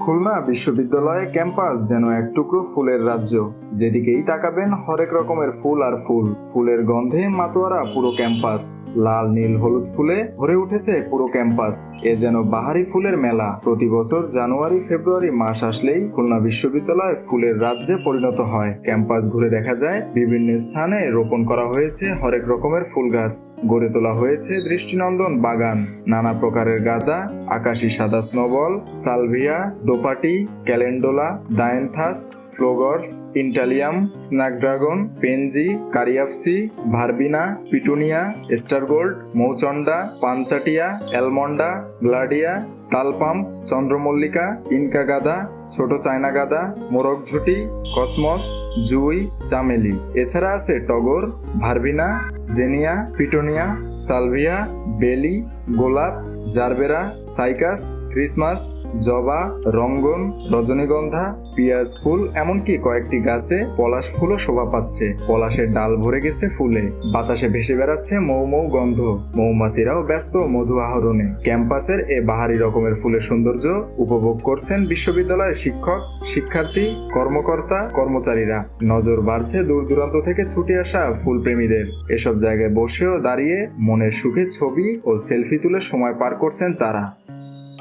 খুলনা বিশ্ববিদ্যালয় ক্যাম্পাস যেন এক টুকরো ফুলের রাজ্য। যেদিকেই তাকাবেন, হরেক রকমের ফুল আর ফুল। ফুলের গন্ধে মাতোয়ারা পুরো ক্যাম্পাস। লাল, নীল, হলুদ ফুলে ভরে উঠেছে পুরো ক্যাম্পাস। এ যেন বাহারি ফুলের মেলা। প্রতি বছর জানুয়ারি, ফেব্রুয়ারি মাস আসলেই খুলনা বিশ্ববিদ্যালয় ফুলের রাজ্যে পরিণত হয়। ক্যাম্পাস ঘুরে দেখা যায়, বিভিন্ন স্থানে রোপণ করা হয়েছে হরেক রকমের ফুল গাছ। গড়ে তোলা হয়েছে দৃষ্টিনন্দন বাগান। নানা প্রকারের গাদা, আকাশি সাদা স্নোবল, সালভিয়া দোপাটি, calendula dianthus phlox, ইন্টালিয়াম, snapdragon, pansy coreopsis verbena, petunia স্টারগোল্ড মৌচন্ডা পাঞ্চাটিয়া অ্যালমন্ডা, গ্লাডিয়া, তালপাম, চন্দ্রমল্লিকা ইনকা গাদা ছোট চায়না গাদা মোরগঝুটি, কসমস, জুই, চামেলি। এছাড়া আছে টগর, ভারবিনা, জেনিয়া, পিটোনিয়া, সালভিয়া, বেলি, গোলাপ জারবেরা, সাইকাস, ক্রিসমাস, জবা, রঙ্গন, রজনীগন্ধা, পিয়াজ ফুল, এমনকি কয়েকটি গাছে পলাশ ফুলও শোভা পাচ্ছে। পলাশের ডাল ভরে গেছে ফুলে। বাতাসে ভেসে বেড়াচ্ছে মৌ মৌ গন্ধ। মৌমাছিরাও ব্যস্ত মধু আহরণে। ক্যাম্পাসের এ বাহারি রকমের ফুলের সৌন্দর্য উপভোগ করছেন বিশ্ববিদ্যালয়ের শিক্ষক, শিক্ষার্থী, কর্মকর্তা, কর্মচারীরা। নজর বাড়ছে দূর দূরান্ত থেকে ছুটে আসা ফুলপ্রেমীদের। এসব জায়গায় বসেও দাঁড়িয়ে মনের সুখে ছবি ও সেলফি তুলে সময় পার করছেন তারা।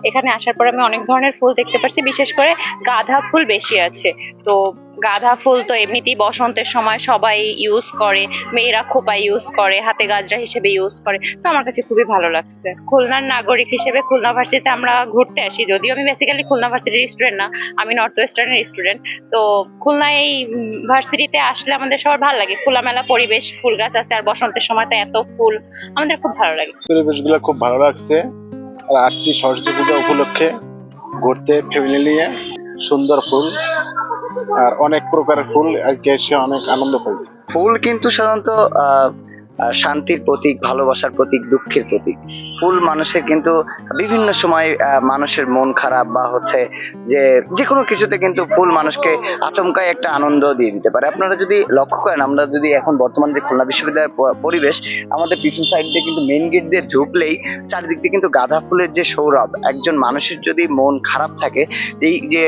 এখানে আসার পর আমি অনেক ধরনের ফুল দেখতে পাচ্ছি বিশেষ করে গাঁদা ফুল বেশি আছে। তো গাঁদা ফুল তো এমনিতেই বসন্তের সময় সবাই ইউজ করে মেয়েরা খোপা ইউজ করে হাতে গাজরা হিসেবে ইউজ করে। তো আমার কাছে খুবই ভালো লাগছে। খুলনার নাগরিক হিসেবে খুলনা ভার্সিটিতে আমরা ঘুরতে আসি যদিও আমি বেসিক্যালি খুলনা ভার্সিটির স্টুডেন্ট না আমি নর্থ ওয়েস্টার্নের স্টুডেন্ট তো খুলনা এই ভার্সিটিতে আসলে আমাদের সবার ভালো লাগে। খোলামেলা পরিবেশ ফুল গাছ আছে আর বসন্তের সময় তো এত ফুল আমাদের খুব ভালো লাগে। পরিবেশগুলো খুব ভালো লাগছে। আর আসছি সরস্বতী পূজা উপলক্ষে ঘুরতে ফ্যামিলি নিয়ে। সুন্দর ফুল আর অনেক প্রকারের ফুল, আজকে এসে অনেক আনন্দ পাইছি। ফুল কিন্তু সাধারণত শান্তির প্রতীক, ভালোবাসার প্রতীক, দুঃখের প্রতীক। ফুল মানুষের কিন্তু বিভিন্ন সময় মানুষের মন খারাপ বা হচ্ছে যে যে কোনো কিছুতে কিন্তু ফুল মানুষকে আচমকাই একটা আনন্দ দিয়ে দিতে পারে। আপনারা যদি লক্ষ্য করেন, আমরা যদি এখন বর্তমান যে খুলনা বিশ্ববিদ্যালয়ের পরিবেশ, আমাদের পিছন সাইড দিয়ে কিন্তু মেইন গেট দিয়ে ঢুকলেই চারিদিক দিয়ে কিন্তু গাঁদা ফুলের যে সৌরভ, একজন মানুষের যদি মন খারাপ থাকে, এই যে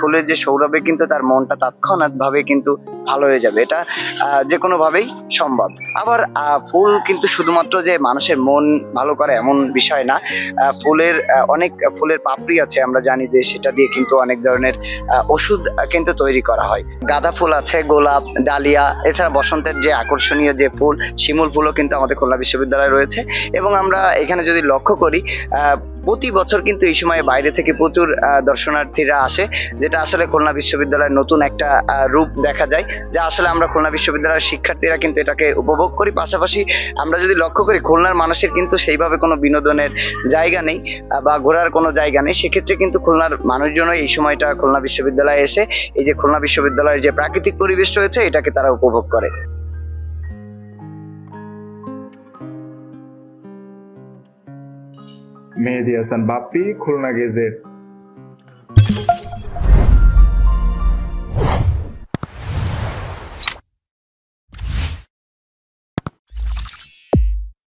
ফুলের যে সৌরভে কিন্তু তার মনটা তৎক্ষণাৎ ভাবে কিন্তু ভালো হয়ে যাবে। এটা যে কোনো ভাবেই সম্ভব। আবার ফুল কিন্তু শুধুমাত্র যে মানুষের মন ভালো করে এমন বিষয় না ফুলের অনেক ফুলের পাপড়ি আছে আমরা জানি যে সেটা দিয়ে কিন্তু অনেক ধরনের ওষুধ কিন্তু তৈরি করা হয়। গাঁদা ফুল আছে, গোলাপ, ডালিয়া, এছাড়া বসন্তের যে আকর্ষণীয় যে ফুল, শিমুল ফুলও কিন্তু আমাদের খুলনা বিশ্ববিদ্যালয়ে রয়েছে। এবং আমরা এখানে যদি লক্ষ্য করি প্রতি বছর কিন্তু এই সময় বাইরে থেকে প্রচুর দর্শনার্থীরা আসে, যেটা আসলে খুলনা বিশ্ববিদ্যালয়ের নতুন একটা রূপ দেখা যায়, যা আসলে আমরা খুলনা বিশ্ববিদ্যালয়ের শিক্ষার্থীরা কিন্তু এটাকে উপভোগ করি। পাশাপাশি আমরা যদি লক্ষ্য করি, খুলনার মানুষের কিন্তু সেইভাবে কোনো বিনোদনের জায়গা নেই বা ঘোরার কোনো জায়গা নেই। সেক্ষেত্রে কিন্তু খুলনার মানুষজন এই সময়টা খুলনা বিশ্ববিদ্যালয়ে এসে, এই যে খুলনা বিশ্ববিদ্যালয়ের যে প্রাকৃতিক পরিবেশ রয়েছে, এটাকে তারা উপভোগ করে। মেহেদি হাসান বাপ্পি খুলনা গেজেট